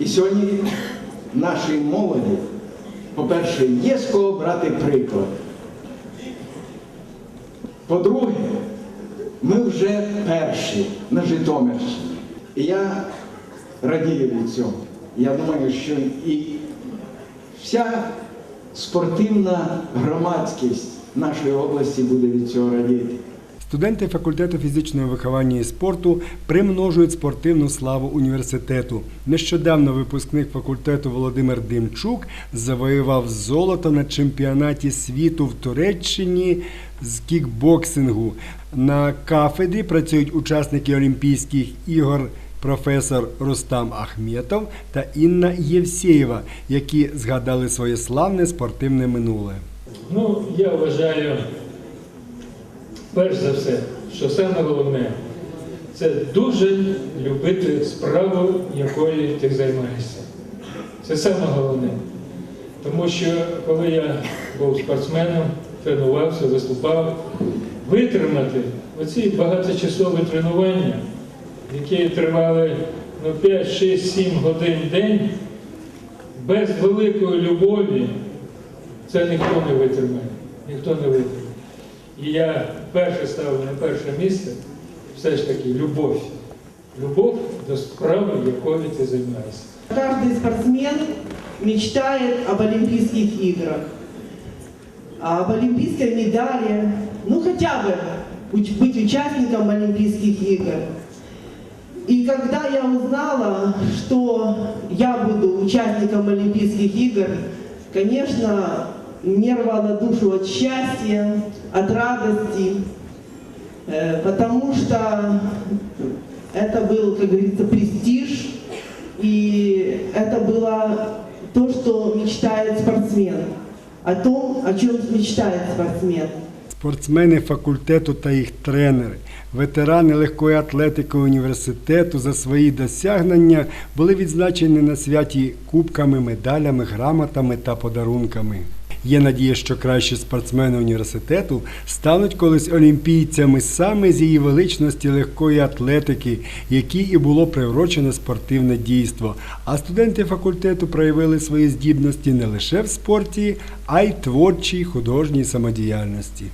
І сьогодні нашій молоді, по-перше, є з кого брати приклад. По-друге, ми вже перші на Житомирщині. І я радію від цього. Я думаю, що і вся спортивна громадськість нашої області буде від цього радіти. Студенти факультету фізичного виховання і спорту примножують спортивну славу університету. Нещодавно випускник факультету Володимир Димчук завоював золото на чемпіонаті світу в Туреччині з кікбоксингу. На кафедрі працюють учасники Олімпійських ігор. Професор Рустам Ахметов та Інна Євсєєва, які згадали своє славне спортивне минуле. Ну, я вважаю, перш за все, що саме головне це дуже любити справу, якою ти займаєшся. Це саме головне. Тому що коли я був спортсменом, тренувався, виступав, витримати оці багаточасові тренування, які тривали ну, 5, 6, 7 годин в день, без великої любові, це ніхто не витримає. Ніхто не витримає. І я перше ставлю на перше місце все ж таки любов. Любов до справи, якою ти займаєшся. Каждый спортсмен мечтает об Олимпийских играх, об олимпийской медали, ну хотя бы уч- быть участником Олимпийских игр. И когда я узнала, что я буду участником Олимпийских игр, конечно, мне рвало душу от счастья, от радости, э, потому что это был, как говорится, престиж, и это было то, что мечтает спортсмен, о том, о чем мечтает спортсмен. Спортсмени факультету та їх тренери, ветерани легкої атлетики університету за свої досягнення були відзначені на святі кубками, медалями, грамотами та подарунками. Є надія, що кращі спортсмени університету стануть колись олімпійцями саме з її величності легкої атлетики, якій і було приурочене спортивне дійство. А студенти факультету проявили свої здібності не лише в спорті, а й творчій художній самодіяльності.